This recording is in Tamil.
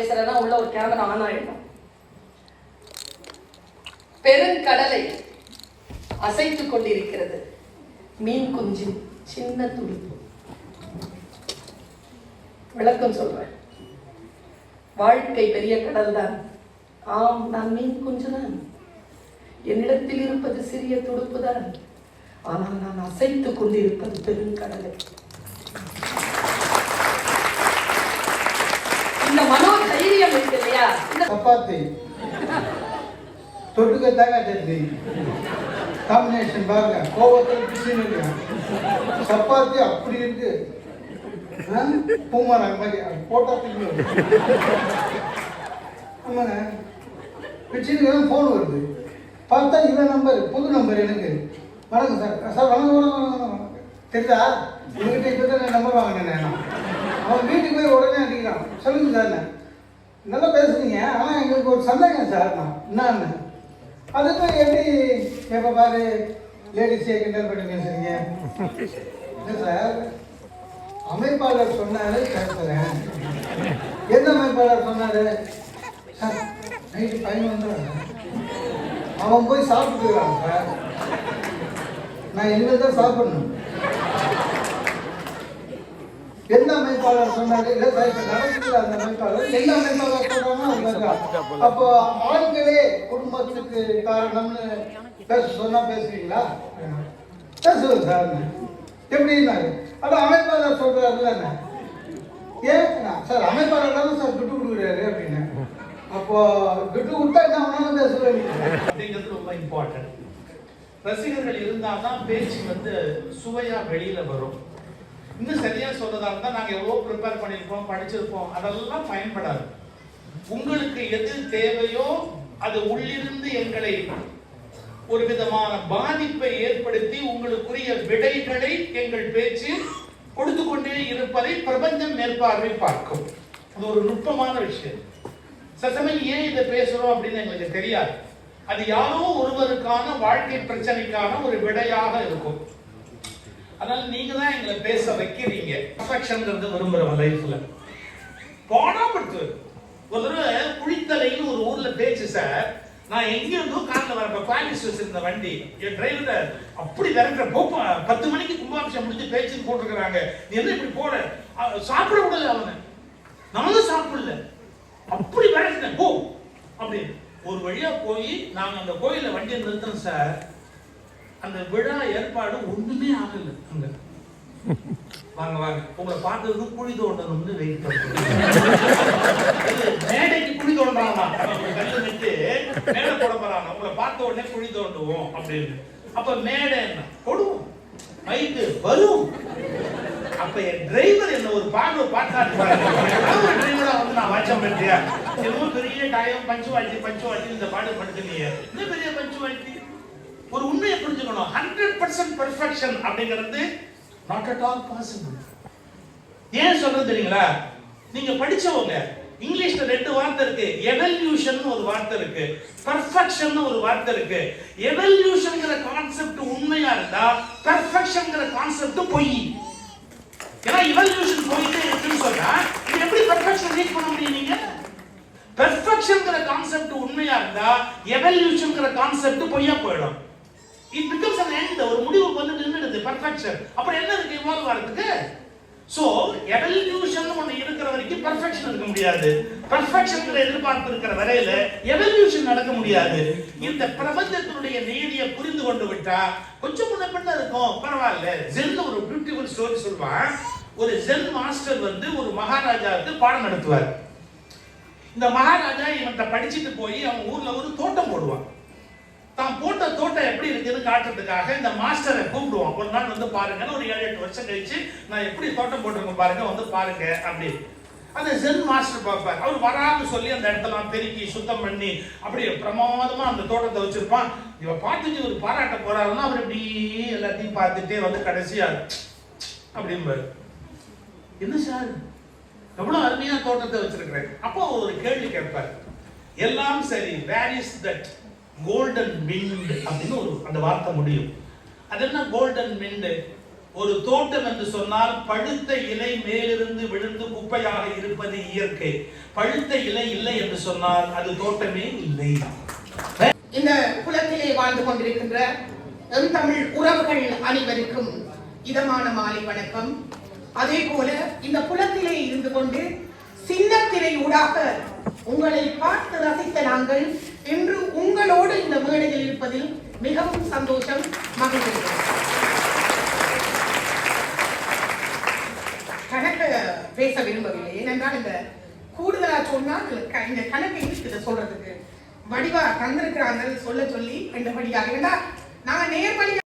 பேசுறேன்னா உள்ள ஒரு கேமரா ஆன் ஆயிடும் பெருங்கடலை அசைத்துக் கொண்டிருக்கிறது. மீன் குஞ்சின் சின்ன துடிப்பு. விளக்கம் சொல்றேன். வாழ்க்கை பெரிய கடல் தான் ஆம் நான் மீன் குஞ்சுதான். என்னிடத்தில் இருப்பது சிறிய துடுப்பு தான் ஆனால் நான் அசைத்துக் கொண்டிருப்பது பெருங்கடலை இந்த மனோ தைரியம் இருக்கு இல்லையா இந்த சப்பாத்தி. தொட்டுக்க தேங்காய் சட்னி. காம்பினேஷன் பாருங்க. கோவத்தில் பிசின் சப்பாத்தி அப்படி இருக்கு. ஆ? மாதிரி. அது போட்டா திரும்பி ஆமாங்க. பிச்சினுக்கு தான் ஃபோன் வருது. பார்த்தா இவன் நம்பர் புது நம்பர் எனக்கு. வணக்கம் சார். சார் வணக்கம் வணக்கம் வணக்கம் வணக்கம். தெரியுதா? உங்ககிட்ட இப்போ தான் நம்பர் வாங்கினேன். நான் அவன் வீட்டுக்கு போய் உடனே அடிக்கிறான். சொல்லுங்க சார் நான் நல்லா பேசுனீங்க. ஆனால் எங்களுக்கு ஒரு சந்தேகம் சார். நான் என்னன்னு? அதுக்கு எப்படி எப்போ பாரு லேடிஸே கிண்டல் பண்ணி பேசுறீங்க? இல்லை சார் அமைப்பாளர் சொன்னாரு பேசுகிறேன் எந்த அமைப்பாளர் சொன்னாரு? சார் நைட்டு பையன் வந்துடுறாங்க அவன் போய் சாப்பிட்டுக்கிறான் சார். நான் இனிமேல் தான் சாப்பிடணும். எந்த அமைப்பாளர் சொன்னாரு? இல்ல நடக்குது அந்த அமைப்பாளர். எந்த அமைப்பாளர் சொன்னாங்க அது மாதிரிதான். அப்போ ஆண்களே குடும்பத்துக்கு காரணம்னு பேச சொன்னா பேசுவீங்களா? பேசுவேன் சார். எப்படின்னாரு அது அமைப்பாளர் சொல்றாருல்ல ஏன்? சார் அமைப்பாளர் தானே சார் துட்டு கொடுக்குறாரு அப்படின்னு. அப்போ துட்டு கொடுத்தா என்ன வேணாலும் பேசுவேன் அப்படிங்கிறது ரொம்ப இம்பார்ட்டன்ட் ரசிகர்கள் இருந்தால் தான் பேச்சு வந்து சுவையாக வெளியில் வரும். இன்னும் சரியா சொல்றதா இருந்தா நாங்க எவ்வளவு ப்ரிப்பேர் பண்ணியிருப்போம் படிச்சிருப்போம் அதெல்லாம் பயன்படாது. உங்களுக்கு எது தேவையோ அது உள்ளிருந்து எங்களை ஒரு விதமான பாதிப்பை ஏற்படுத்தி உங்களுக்குரிய விடைகளை எங்கள் பேச்சு கொடுத்து கொண்டே இருப்பதை பிரபஞ்சம் மேற்பார்வை பார்க்கும். அது ஒரு நுட்பமான விஷயம். சசமயம் ஏன் இதை பேசுறோம் அப்படின்னு எங்களுக்கு தெரியாது. அது யாரோ ஒருவருக்கான வாழ்க்கை பிரச்சனைக்கான ஒரு விடையாக இருக்கும். அதனால நீங்க தான் எங்களை பேச வைக்கிறீங்க. பர்ஃபெக்ஷன்ங்கிறது விரும்புறோம் லைஃப்ல போனா படுத்து. ஒரு தடவை குளித்தலைன்னு ஒரு ஊர்ல பேச்சு சார் நான் எங்க இருந்தோ கார்ல வரப்ப குவாலிஸ் வச்சிருந்த வண்டி. என் டிரைவர் அப்படி விரட்டுற போப்பா பத்து மணிக்கு கும்பாபிஷம் முடிஞ்சு பேச்சு போட்டிருக்கிறாங்க. நீ என்ன இப்படி போற? சாப்பிட கூடாது அவனை. நானும் சாப்பிடல. அப்படி விரட்டினேன். போ அப்படின்னு. ஒரு வழியா போய் நாங்கள் அந்த கோயிலில் வண்டியை நிறுத்தணும் சார் அந்த விழா ஏற்பாடு ஒண்ணுமே ஆகல அங்க. வாங்க வாங்க. உங்களை பார்த்ததுக்கு குழி தோண்டணும்னு வெயிட் பண்ணுறேன் மேடைக்கு குழி தோண்டாமா மேடை போட போறாங்க. உங்களை பார்த்த உடனே குழி தோண்டுவோம் அப்படின்னு. அப்ப மேடை என்ன? கொடுவோம் மைட்டு வரும். அப்ப என் டிரைவர் என்ன ஒரு பார்வை பார்த்தாரு பாருங்க. ஒரு டிரைவரா வந்து நான் வாட்சம் பண்ணியா என்னமோ பெரிய டாயம் பஞ்சு வாட்டி பஞ்சுவாலிட்டி பஞ்சுவாலிட்டி இந்த பாடு படுத்துனீங்க. என்ன பெரிய பஞ்சு வாட்டி ஒரு உண்மையை புரிஞ்சுக்கணும். ஹண்ட்ரட் பர்சன்ட் பெர்ஃபெக்ஷன் அப்படிங்கிறது நாட் அட் ஆல் பாசிபிள் ஏன் சொல்றது தெரியுங்களா? நீங்க படிச்சவங்க இங்கிலீஷ்ல ரெண்டு வார்த்தை இருக்கு. எவல்யூஷன் ஒரு வார்த்தை இருக்கு. பர்ஃபெக்ஷன் ஒரு வார்த்தை இருக்கு. எவல்யூஷன்ங்கிற கான்செப்ட் உண்மையா இருந்தா பெர்ஃபெக்ஷன்ங்கிற கான்செப்ட் பொய். ஏன்னா இவல்யூஷன் போயிட்டே இருக்குன்னு சொன்னா இது எப்படி பர்ஃபெக்ஷன் ரீச் பண்ண முடியும் நீங்க? பெர்ஃபெக்ஷன்ங்கிற கான்செப்ட் உண்மையா இருந்தா எவல்யூஷன்ங்கிற கான்செப்ட் பொய்யா போயிடும். இட் பிகம்ஸ் அன் எண்ட் ஒரு முடிவுக்கு வந்து நின்றுடுது பர்ஃபெக்ஷன் அப்புறம் என்ன இருக்கு இவால்வ் வரதுக்கு சோ எவல்யூஷன் ஒண்ணு இருக்கிற வரைக்கும் பர்ஃபெக்ஷன் இருக்க முடியாது. பர்ஃபெக்ஷன் எதிர்பார்ப்பு இருக்கிற வரையில எவல்யூஷன் நடக்க முடியாது. இந்த பிரபஞ்சத்தினுடைய நீதியை புரிந்து கொண்டு விட்டா கொஞ்சம் முன்ன பின்ன இருக்கும். பரவாயில்ல. ஜென் ஒரு பியூட்டிஃபுல் ஸ்டோரி சொல்வான் ஒரு ஜென் மாஸ்டர் வந்து ஒரு மகாராஜாவுக்கு பாடம் நடத்துவார். இந்த மகாராஜா இவன்கிட்ட படிச்சுட்டு போய் அவன் ஊர்ல ஒரு தோட்டம் போடுவான். தான் போட்ட தோட்டம் எப்படி இருக்குன்னு காட்டுறதுக்காக இந்த மாஸ்டரை கூப்பிடுவோம். ஒரு நாள் வந்து பாருங்கன்னு ஒரு ஏழு எட்டு வருஷம் கழிச்சு நான் எப்படி தோட்டம் போட்டிருக்கேன் பாருங்க வந்து பாருங்க அப்படின்னு அந்த ஜென் மாஸ்டர் பார்ப்பார். அவர் வராது சொல்லி அந்த இடத்தெல்லாம் பெருக்கி சுத்தம் பண்ணி அப்படியே பிரமாதமா அந்த தோட்டத்தை வச்சிருப்பான். இவ பார்த்துட்டு ஒரு பாராட்ட போறாருன்னா அவர் இப்படி எல்லாத்தையும் பார்த்துட்டே வந்து கடைசியா அப்படிம்பாரு. என்ன சார்? எவ்வளவு அருமையா தோட்டத்தை வச்சிருக்கிறேன். அப்போ ஒரு கேள்வி கேட்பார். எல்லாம் சரி where is that golden wind அப்படின்னு ஒரு அந்த வார்த்தை முடியும். அது என்ன கோல்டன் விண்ட் ஒரு தோட்டம் என்று சொன்னால் பழுத்த இலை மேலிருந்து விழுந்து குப்பையாக இருப்பது இயற்கை. பழுத்த இலை இல்லை என்று சொன்னால் அது தோட்டமே இல்லை. இந்த குலத்திலே வாழ்ந்து கொண்டிருக்கின்ற எம் தமிழ் உறவுகள் அனைவருக்கும் இதமான மாலை வணக்கம். அதே போல இந்த குலத்திலே இருந்து கொண்டு சின்னத்திரை ஊடாக உங்களை பார்த்து ரசித்த நாங்கள் இன்று மேடையில் இருப்பதில் மிகவும் சந்தோஷம் மகிழ்ச்சி. கணக்க பேச விரும்பவில்லை. ஏனென்றால் இந்த கூடுதலா சொன்னால் இந்த கணக்கை இருக்குது சொல்றதுக்கு வடிவா தந்திருக்கிறாங்க சொல்ல சொல்லி ரெண்டு படியாக இருந்தா நாங்க நேர்வழியா